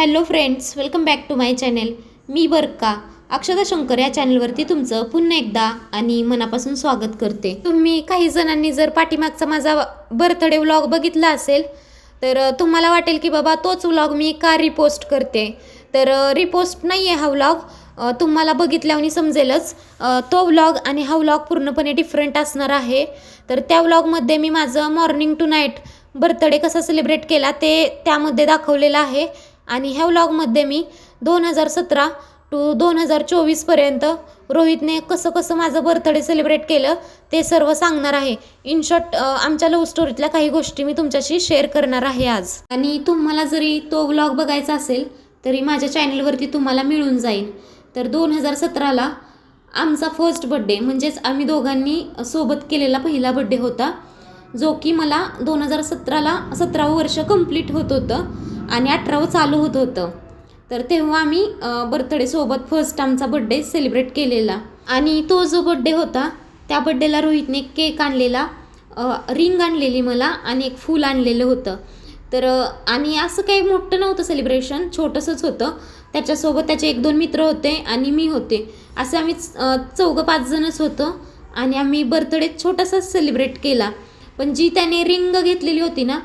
Hello friends welcome back to my channel. मी बरका अक्षता शंकर या चॅनलवरती तुमचं पुन्हा एकदा आणि मनापासून स्वागत करते. तुम्ही काही जणांनी जर पाठीमागचा माझा बर्थडे व्लॉग बघितला असेल तर तुम्हाला वाटेल की बाबा तोच व्लॉग मी का रिपोस्ट करते? तर रिपोस्ट नाही आहे हा व्लॉग. तुम्हाला बघितल्याने समजेलच तो व्लॉग आणि हा व्लॉग पूर्णपणे डिफरंट असणार आहे. तर त्या व्लॉगमध्ये मी माझं मॉर्निंग टू नाईट बर्थडे कसा सेलिब्रेट केला ते त्यामध्ये दाखवलेलं आहे. आणि ह्या व्लॉगमध्ये मी दोन हजार सतरा टू दोन हजार चोवीसपर्यंत रोहितने कसं कसं माझं बर्थडे सेलिब्रेट केलं ते सर्व सांगणार आहे. इन शॉर्ट आमच्या लव्ह स्टोरीतल्या काही गोष्टी मी तुमच्याशी शेअर करणार आहे आज. आणि तुम्हाला जरी तो व्लॉग बघायचा असेल तरी माझ्या चॅनलवरती तुम्हाला मिळून जाईल. तर दोन हजार सतराला आमचा फर्स्ट बड्डे म्हणजेच आम्ही दोघांनी सोबत केलेला पहिला बड्डे होता जो की मला दोन हजार सतराला सतरावं वर्ष कंप्लीट होत होतं. आणि अठरावं चालू होत होतं. तर तेव्हा आम्ही बर्थडेसोबत फर्स्ट आमचा बड्डे सेलिब्रेट केलेला. आणि तो जो बड्डे होता त्या बड्डेला रोहितने केक आणलेला. रिंग आणलेली मला आणि एक फूल आणलेलं होतं. तर आणि असं काही मोठं नव्हतं सेलिब्रेशन छोटंसंच होतं. त्याच्यासोबत त्याचे एक दोन मित्र होते आणि मी होते. असं आम्ही चौघं पाच जणच होतो आणि आम्ही बर्थडे छोटासाच सेलिब्रेट केला. पण जी त्याने रिंग घेतलेली होती ना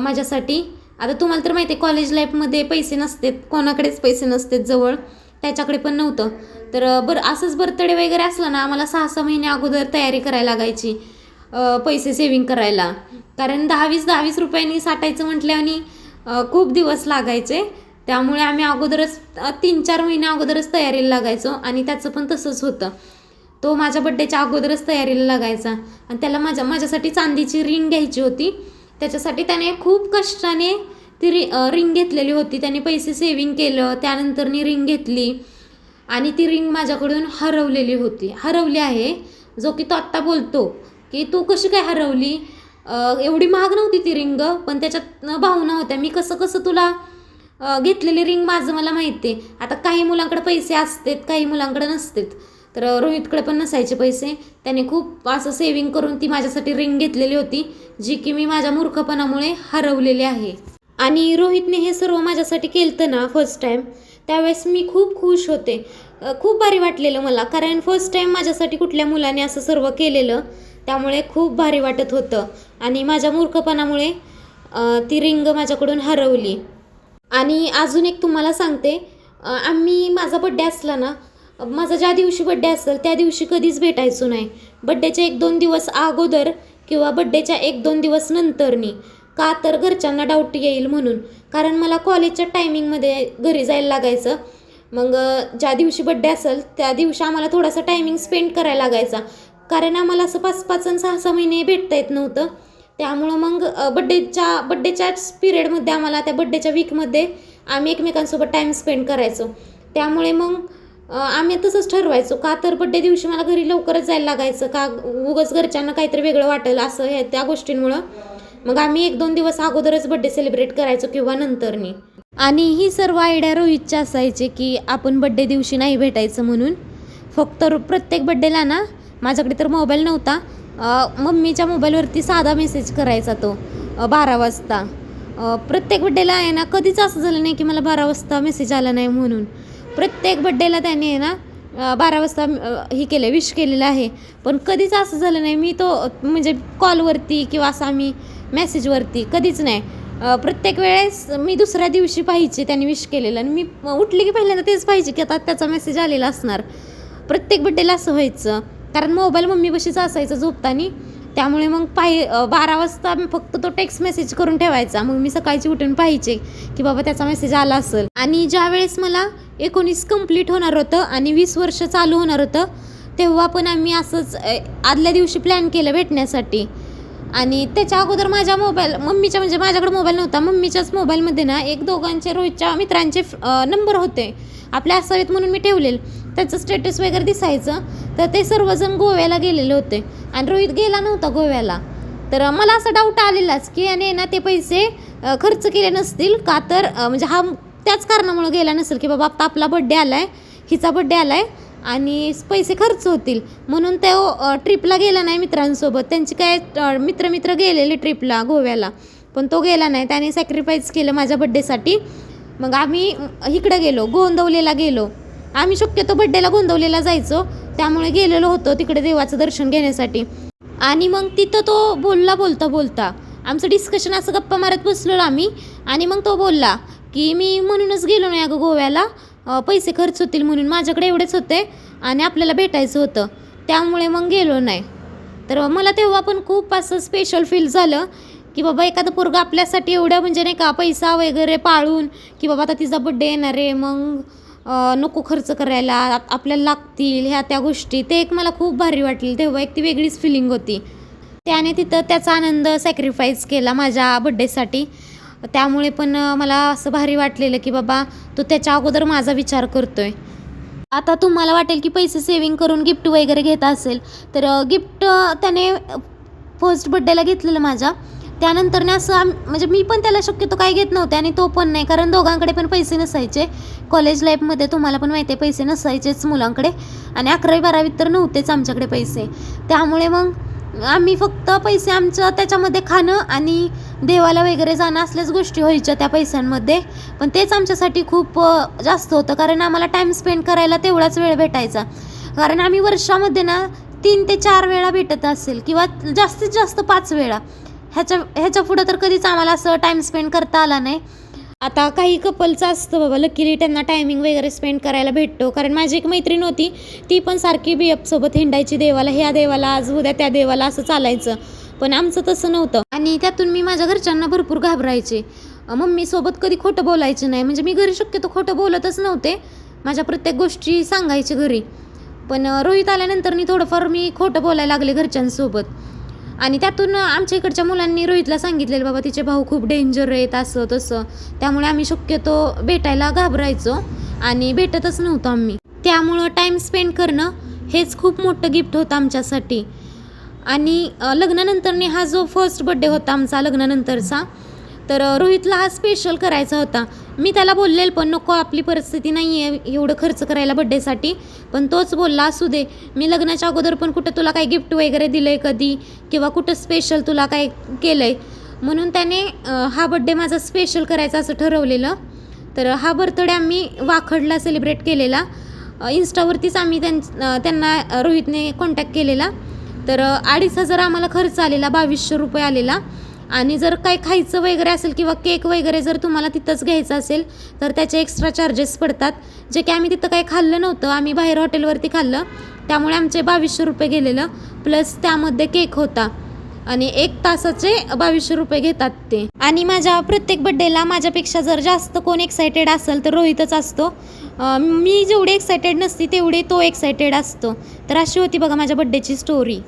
माझ्यासाठी आता तुम्हाला तर माहिती आहे कॉलेज लाईफमध्ये पैसे नसतात कोणाकडेच पैसे नसतात जवळ त्याच्याकडे पण नव्हतं. तर बर बरं असंच बर्थडे वगैरे असलं ना आम्हाला सहा सहा महिने अगोदर तयारी करायला लागायची पैसे सेविंग करायला. कारण दहावीस दहावीस रुपयांनी साठायचं म्हटलं आणि खूप दिवस लागायचे. त्यामुळे आम्ही अगोदरच तीन चार महिने अगोदरच तयारीला लागायचो आणि त्याचं पण तसंच होतं. तो माझ्या बड्डेच्या अगोदरच तयारीला लागायचा. आणि त्याला माझ्या माझ्यासाठी चांदीची रिंग घ्यायची होती. त्याच्यासाठी त्याने खूप कष्टाने ती रि रिंग घेतलेली होती. त्याने पैसे सेविंग केलं त्यानंतरनी रिंग घेतली आणि ती रिंग माझ्याकडून हरवलेली होती. हरवली आहे जो की तो आत्ता बोलतो की तू कशी काय हरवली? एवढी महाग नव्हती ती रिंग पण त्याच्यात भावना होत्या. मी कसं कसं तुला घेतलेली रिंग माझं मला माहिती आहे आता काही मुलांकडे पैसे असतात काही मुलांकडे नसतात. तर रोहितकडे पण नसायचे पैसे. त्याने खूप असं सेविंग करून ती माझ्यासाठी रिंग घेतलेली होती जी की मी माझ्या मूर्खपणामुळे हरवलेली आहे. आणि रोहितने हे सर्व माझ्यासाठी केलं ना फर्स्ट टाईम त्यावेळेस मी खूप खुश होते. खूप भारी वाटलेलं मला कारण फर्स्ट टाईम माझ्यासाठी कुठल्या मुलाने असं सर्व केलेलं त्यामुळे खूप भारी वाटत होतं. आणि माझ्या मूर्खपणामुळे ती रिंग माझ्याकडून हरवली. आणि अजून एक तुम्हाला सांगते आम्ही माझा बड्डे असला ना माझा ज्या दिवशी बड्डे असेल त्या दिवशी कधीच भेटायचो नाही. बड्डेच्या एक दोन दिवस अगोदर किंवा बड्डेच्या एक दोन दिवस नंतरनी का तर घरच्यांना डाऊट येईल म्हणून. कारण मला कॉलेजच्या टायमिंगमध्ये घरी जायला लागायचं. मग ज्या दिवशी बड्डे असेल त्या दिवशी आम्हाला थोडासा टायमिंग स्पेंड करायला लागायचा. कारण आम्हाला असं पाच पाच आणि सहा सहा महिने भेटता येत नव्हतं. त्यामुळं मग बड्डेच्या बड्डेच्याच पिरियडमध्ये आम्हाला त्या बड्डेच्या वीकमध्ये आम्ही एकमेकांसोबत टाईम स्पेंड करायचो. त्यामुळे मग आम्ही तसंच ठरवायचो. का तर बड्डे दिवशी मला घरी लवकरच जायला लागायचं. का उगच घरच्यांना काहीतरी वेगळं वाटेल असं हे त्या गोष्टींमुळं. मग आम्ही एक दोन दिवस अगोदरच बड्डे सेलिब्रेट करायचो किंवा नंतरनी. आणि ही सर्व आयडिया रोहितची असायची की आपण बड्डे दिवशी नाही भेटायचं म्हणून. फक्त प्रत्येक बड्डेला ना माझ्याकडे तर मोबाईल नव्हता. मम्मीच्या मोबाईलवरती साधा मेसेज करायचा तो बारा वाजता. प्रत्येक बड्डेला आहे ना कधीच असं झालं नाही की मला बारा वाजता मेसेज आला नाही म्हणून. प्रत्येक बड्डेला त्याने आहे ना बारा वाजता हे केलं विश केलेलं आहे. पण कधीच असं झालं नाही. मी तो म्हणजे कॉलवरती किंवा असं आम्ही मेसेजवरती कधीच नाही. प्रत्येक वेळेस मी दुसऱ्या दिवशी पाहिजे त्याने विश केलेलं. आणि मी उठले की पहिल्यांदा तेच पाहिजे की आता त्याचा मेसेज आलेला असणार. प्रत्येक बड्डेला असं व्हायचं. कारण मोबाईल मम्मीपाशीच असायचं झोपताना. त्यामुळे मग पाहि बारा वाजता मी फक्त तो टेक्स्ट मेसेज करून ठेवायचा. मग मी सकाळची उठून पाहिजे की बाबा त्याचा मेसेज आला असेल. आणि ज्या वेळेस मला एकोणीस कंप्लीट होणार होतं आणि वीस वर्ष चालू होणार होतं. तेव्हा पण आम्ही असंच आदल्या दिवशी प्लॅन केलं भेटण्यासाठी. आणि त्याच्या अगोदर माझ्या मोबाईल मम्मीच्या म्हणजे माझ्याकडे मोबाईल नव्हता. मम्मीच्याच मोबाईलमध्ये ना एक दोघांचे रोहितच्या मित्रांचे नंबर होते. आपले असावेत म्हणून मी ठेवलेलं. त्याचं स्टेटस वगैरे दिसायचं. तर ते सर्वजण गोव्याला गेलेले होते. आणि रोहित गेला नव्हता गोव्याला. तर मला असा डाऊट आलेलाच की याने ना ते पैसे खर्च केले नसतील? का तर म्हणजे हा त्याच कारणामुळे गेला नसेल की बाबा आता आपला बड्डे आला आहे हिचा बड्डे आला आहे आणि पैसे खर्च होतील. म्हणून तो ट्रिपला गेला नाही मित्रांसोबत. त्यांची काय मित्र मित्र गेलेले ट्रिपला गोव्याला. पण तो गेला नाही. त्याने सॅक्रिफाईस केलं माझ्या बड्डेसाठी मग आम्ही इकडं गेलो गोंदवलेला गेलो. आम्ही शक्यतो बड्डेला गोंदवलेला जायचो. त्यामुळे गेलेलो होतो तिकडे देवाचं दर्शन घेण्यासाठी. आणि मग तिथं तो बोलला बोलता बोलता. आमचं डिस्कशन असं गप्पा मारत बसलो आम्ही. आणि मग तो बोलला की मी म्हणूनच गेलो नाही अगं गोव्याला. पैसे खर्च होतील म्हणून माझ्याकडे एवढेच होते आणि आपल्याला भेटायचं होतं. त्यामुळे मग गेलो नाही. तर मला तेव्हा पण खूप असं स्पेशल फील झालं की बाबा एखादं पोरगं आपल्यासाठी एवढं म्हणजे नाही का पैसा वगैरे पाळून की बाबा आता तिचा बड्डे येणार आहे मग नको खर्च करायला आपल्याला लागतील ह्या त्या गोष्टी. ते एक मला खूप भारी वाटलं. तेव्हा एक ती वेगळीच फिलिंग होती. त्याने तिथं त्याचा आनंद सॅक्रिफाईस केला माझ्या बड्डेसाठी त्यामुळे पण मला असं भारी वाटलेलं की बाबा तो त्याच्या अगोदर माझा विचार करतोय. आता तुम्हाला वाटेल की पैसे सेविंग करून गिफ्ट वगैरे घेत असेल तर गिफ्ट त्याने फर्स्ट बड्डेला घेतलेलं माझ्या. त्यानंतरने असं म्हणजे मी पण त्याला शक्यतो काय घेत नव्हते आणि तो पण नाही कारण दोघांकडे पण पैसे नसायचे. कॉलेज लाईफमध्ये तुम्हाला पण माहिती आहे पैसे नसायचेच मुलांकडे. आणि अकरावी बारावीत तर नव्हतेच आमच्याकडे पैसे. त्यामुळे मग आम्ही फक्त पैसे आमचं त्याच्यामध्ये खाणं आणि देवाला वगैरे जाणं असल्याच गोष्टी व्हायच्या त्या पैशांमध्ये. पण तेच आमच्यासाठी खूप जास्त होतं. कारण आम्हाला टाईम स्पेंड करायला तेवढाच वेळ भेटायचा. कारण आम्ही वर्षामध्ये ना तीन ते चार वेळा भेटत असेल किंवा जास्तीत जास्त पाच वेळा. ह्याच्या ह्याच्या पुढं तर कधीच आम्हाला असं टाईम स्पेंड करता आला नाही. आता काही कपलचं असतं बाबा लकीली त्यांना टायमिंग वगैरे स्पेंड करायला भेटतो. कारण माझी एक मैत्रीण होती ती पण सारखी बी सोबत हिंडायची देवाला ह्या देवाला आज उद्या त्या देवाला असं चालायचं. पण आमचं तसं नव्हतं. आणि त्यातून मी माझ्या घरच्यांना भरपूर घाबरायचे. मम्मीसोबत कधी खोटं बोलायचं नाही. म्हणजे मी घरी शक्यतो खोटं बोलतच नव्हते. माझ्या प्रत्येक गोष्टी सांगायचे घरी. पण रोहित आल्यानंतर मी थोडंफार मी खोटं बोलायला लागले घरच्यांसोबत. आणि त्यातून आमच्या इकडच्या मुलांनी रोहितला सांगितलेलं बाबा तिचे भाऊ खूप डेंजर आहेत असं तसं. त्यामुळे आम्ही शक्यतो भेटायला घाबरायचो आणि भेटतच नव्हतो आम्ही. त्यामुळं टाईम स्पेंड करणं हेच खूप मोठं गिफ्ट होतं आमच्यासाठी. आणि लग्नानंतरने हा जो फर्स्ट बड्डे होता आमचा लग्नानंतरचा तर रोहितला हा स्पेशल करायचा होता. मी त्याला बोललेलं पण नको आपली परिस्थिती नाही आहे एवढं खर्च करायला बड्डेसाठी पण तोच बोलला असू दे मी लग्नाच्या अगोदर पण कुठं तुला काही गिफ्ट वगैरे दिलं आहे कधी? किंवा कुठं स्पेशल तुला काय केलं आहे म्हणून त्याने हा बड्डे माझा स्पेशल करायचा असं ठरवलेलं. तर हा बर्थडे आम्ही वाखडला सेलिब्रेट केलेला. इन्स्टावरतीच आम्ही त्यां त्यांना रोहितने कॉन्टॅक्ट केलेला. तर अडीच हजार आम्हाला खर्च आलेला बावीसशे रुपये आलेला. आणि जर काय खायचं वगैरे असेल किंवा केक वगैरे जर तुम्हाला तिथंच घ्यायचं असेल तर त्याचे एक्स्ट्रा चार्जेस पडतात. जे की आम्ही तिथं काही खाल्लं नव्हतं आम्ही बाहेर हॉटेलवरती खाल्लं. त्यामुळे आमचे बावीसशे रुपये गेलेलं प्लस त्यामध्ये केक होता. आणि एक तासाचे बावीसशे रुपये घेतात ते. आणि माझ्या प्रत्येक बड्डेला माझ्यापेक्षा जर जास्त कोण एक्सायटेड असेल तर रोहितच असतो. मी जेवढी एक्सायटेड नसते तेवढे तो एक्सायटेड असतो. तर अशी होती बघा माझ्या बड्डेची स्टोरी